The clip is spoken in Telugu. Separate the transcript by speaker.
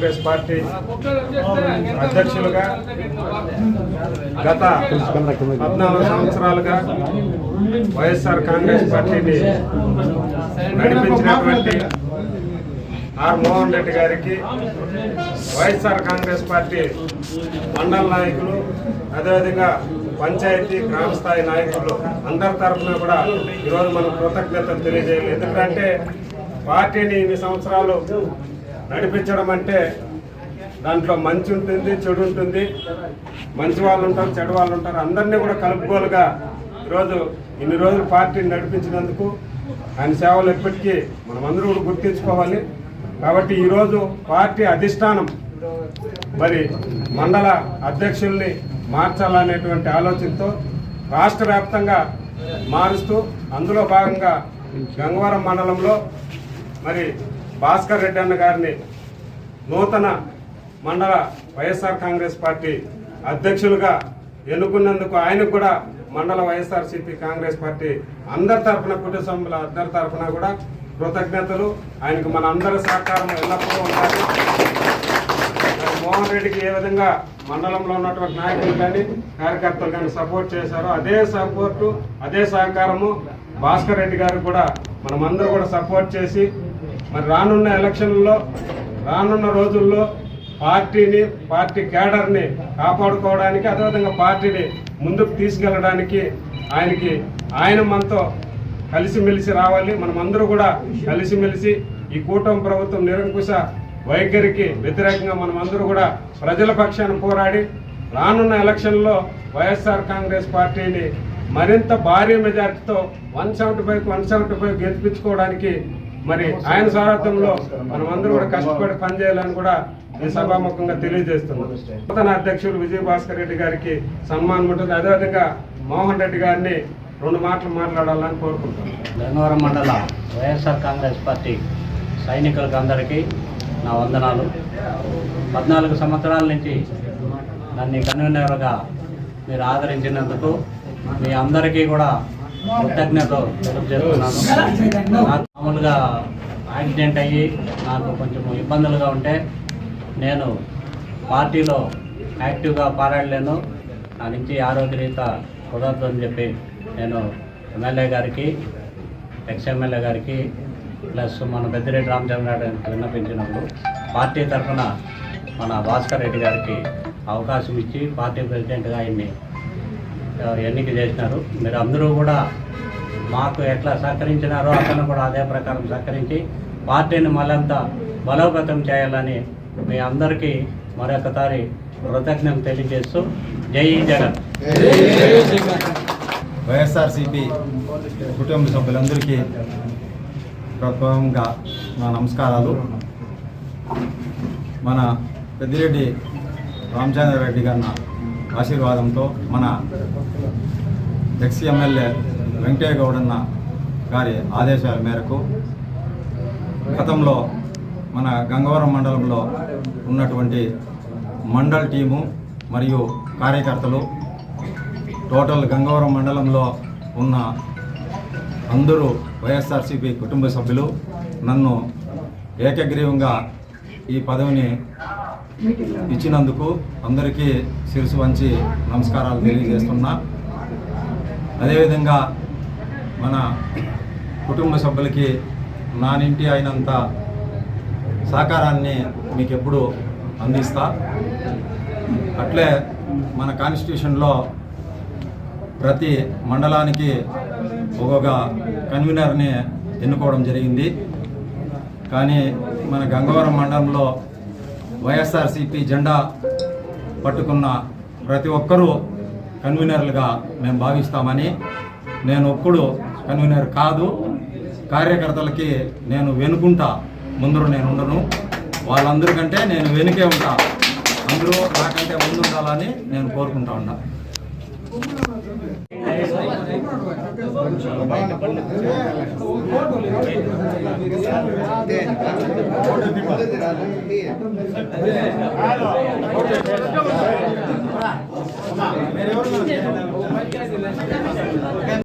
Speaker 1: కాంగ్రెస్ పార్టీ అధ్యక్షులుగా గత పద్నాలుగు సంవత్సరాలుగా వైఎస్ఆర్ కాంగ్రెస్ పార్టీని నడిపించినటువంటి ఆర్ మోహన్ రెడ్డి గారికి వైఎస్ఆర్ కాంగ్రెస్ పార్టీ మండల నాయకులు అదేవిధంగా పంచాయతీ గ్రామ స్థాయి నాయకులు అందరి తరఫున కూడా ఈరోజు మనం కృతజ్ఞతలు తెలియజేయాలి. ఎందుకంటే పార్టీని ఇన్ని సంవత్సరాలు నడిపించడం అంటే దాంట్లో మంచి ఉంటుంది చెడు ఉంటుంది. మంచి వాళ్ళు ఉంటారు చెడు వాళ్ళు ఉంటారు. అందరినీ కూడా కలుపుకోలుగా ఈరోజు ఇన్ని రోజులు పార్టీని నడిపించినందుకు ఆయన సేవలు ఎప్పటికీ మనమందరూ కూడా గుర్తించుకోవాలి. కాబట్టి ఈరోజు పార్టీ అధిష్టానం మరి మండల అధ్యక్షుల్ని మార్చాలనేటువంటి ఆలోచనతో రాష్ట్ర వ్యాప్తంగా మారుస్తూ అందులో భాగంగా గంగవరం మండలంలో మరి భాస్కర్ రెడ్డి అన్న గారిని నూతన మండల వైఎస్ఆర్ కాంగ్రెస్ పార్టీ అధ్యక్షులుగా ఎన్నుకున్నందుకు ఆయనకు కూడా మండల వైఎస్ఆర్సీపీ కాంగ్రెస్ పార్టీ అందరి తరఫున కుటుంబ సభ్యుల అందరి తరఫున కూడా కృతజ్ఞతలు. ఆయనకు మన అందరి సహకారం ఎల్లప్పుడూ ఉండాలి. మోహన్ రెడ్డికి ఏ విధంగా మండలంలో ఉన్నటువంటి నాయకులు కానీ కార్యకర్తలు కానీ సపోర్ట్ చేశారో అదే సపోర్టు అదే సహకారము భాస్కర్ రెడ్డి గారు కూడా మనమందరూ కూడా సపోర్ట్ చేసి మరి రానున్న ఎలక్షన్లలో రానున్న రోజుల్లో పార్టీని పార్టీ క్యాడర్ని కాపాడుకోవడానికి అదేవిధంగా పార్టీని ముందుకు తీసుకెళ్ళడానికి ఆయనకి ఆయన మనతో కలిసిమెలిసి రావాలి. మనమందరూ కూడా కలిసిమెలిసి ఈ కూటమి ప్రభుత్వం నిరంకుశ వైఖరికి వ్యతిరేకంగా మనమందరూ కూడా ప్రజల పక్షాన పోరాడి రానున్న ఎలక్షన్లో వైఎస్ఆర్ కాంగ్రెస్ పార్టీని మరింత భారీ మెజార్టీతో one seventy five one seventy five గెలిపించుకోవడానికి మరి ఆయన సారథ్యంలో మనమందరూ కూడా కష్టపడి పనిచేయాలని కూడా ఈ సభాముఖంగా తెలియజేస్తున్నాం నూతన అధ్యక్షుడు విజయ భాస్కర్ రెడ్డి గారికి సన్మానం ఉంటుంది. అదేవిధంగా మోహన్ రెడ్డి గారిని రెండు మాటలు మాట్లాడాలని కోరుకుంటున్నాను.
Speaker 2: గన్నవరం మండల వైఎస్ఆర్ కాంగ్రెస్ పార్టీ సైనికులకు అందరికీ నా వందనాలు. పద్నాలుగు సంవత్సరాల నుంచి నన్ను కన్వీనర్గా మీరు ఆదరించినందుకు మీ అందరికీ కూడా కృతజ్ఞతలు తెలియజేస్తున్నాను. నాకు మామూలుగా యాక్సిడెంట్ అయ్యి నాకు కొంచెం ఇబ్బందులుగా ఉంటే నేను పార్టీలో యాక్టివ్గా పారాడలేను. నా నుంచి ఆరోగ్యరీత కుదరదు అని చెప్పి నేను ఎమ్మెల్యే గారికి ఎక్స్ ఎమ్మెల్యే గారికి ప్లస్ మన పెద్దిరెడ్డి రామచంద్రారెడ్డి విన్నపించినప్పుడు పార్టీ తరఫున మన భాస్కర్ రెడ్డి గారికి అవకాశం ఇచ్చి పార్టీ ప్రెసిడెంట్గా ఆయన్ని ఎన్నిక చేసినారు. మీరు అందరూ కూడా మాకు ఎట్లా సహకరించినారో అతను కూడా అదే ప్రకారం సహకరించి పార్టీని మళ్ళంత బలోపేతం చేయాలని మీ అందరికీ మరొకసారి కృతజ్ఞత తెలియజేస్తూ జై జగన్.
Speaker 3: వైఎస్ఆర్సిపి కుటుంబ సభ్యులందరికీ ప్రథమంగా నా నమస్కారాలు. మన పెద్దిరెడ్డి రామచంద్రారెడ్డి గారి ఆశీర్వాదంతో మన ఎక్స్ ఎమ్మెల్యే వెంకయ్య గౌడన్న గారి ఆదేశాల మేరకు గతంలో మన గంగవరం మండలంలో ఉన్నటువంటి మండల్ టీము మరియు కార్యకర్తలు టోటల్ గంగవరం మండలంలో ఉన్న అందరూ వైఎస్ఆర్సీపీ కుటుంబ సభ్యులు నన్ను ఏకగ్రీవంగా ఈ పదవిని ఇచ్చినందుకు అందరికీ శిరసు వంచి నమస్కారాలు తెలియజేస్తున్నా. అదేవిధంగా మన కుటుంబ సభ్యులకి నానింటి అయినంత సహకారాన్ని మీకు ఎప్పుడు అందిస్తా. అట్లే మన కాన్స్టిట్యూషన్లో ప్రతి మండలానికి ఒక్కొక్క కన్వీనర్ని ఎన్నుకోవడం జరిగింది. కానీ మన గంగవరం మండలంలో వైఎస్ఆర్సిపి జెండా పట్టుకున్న ప్రతి ఒక్కరూ కన్వీనర్లుగా మేము భావిస్తామని నేను ఒప్పుడు కన్వీనర్ కాదు. కార్యకర్తలకి నేను వెనుకుంటా. ముందర నేను ఉండను. వాళ్ళందరికంటే నేను వెనుకే ఉంటా. అందరూ నాకంటే ముందు ఉండాలని నేను కోరుకుంటా ఉన్నా. マジで?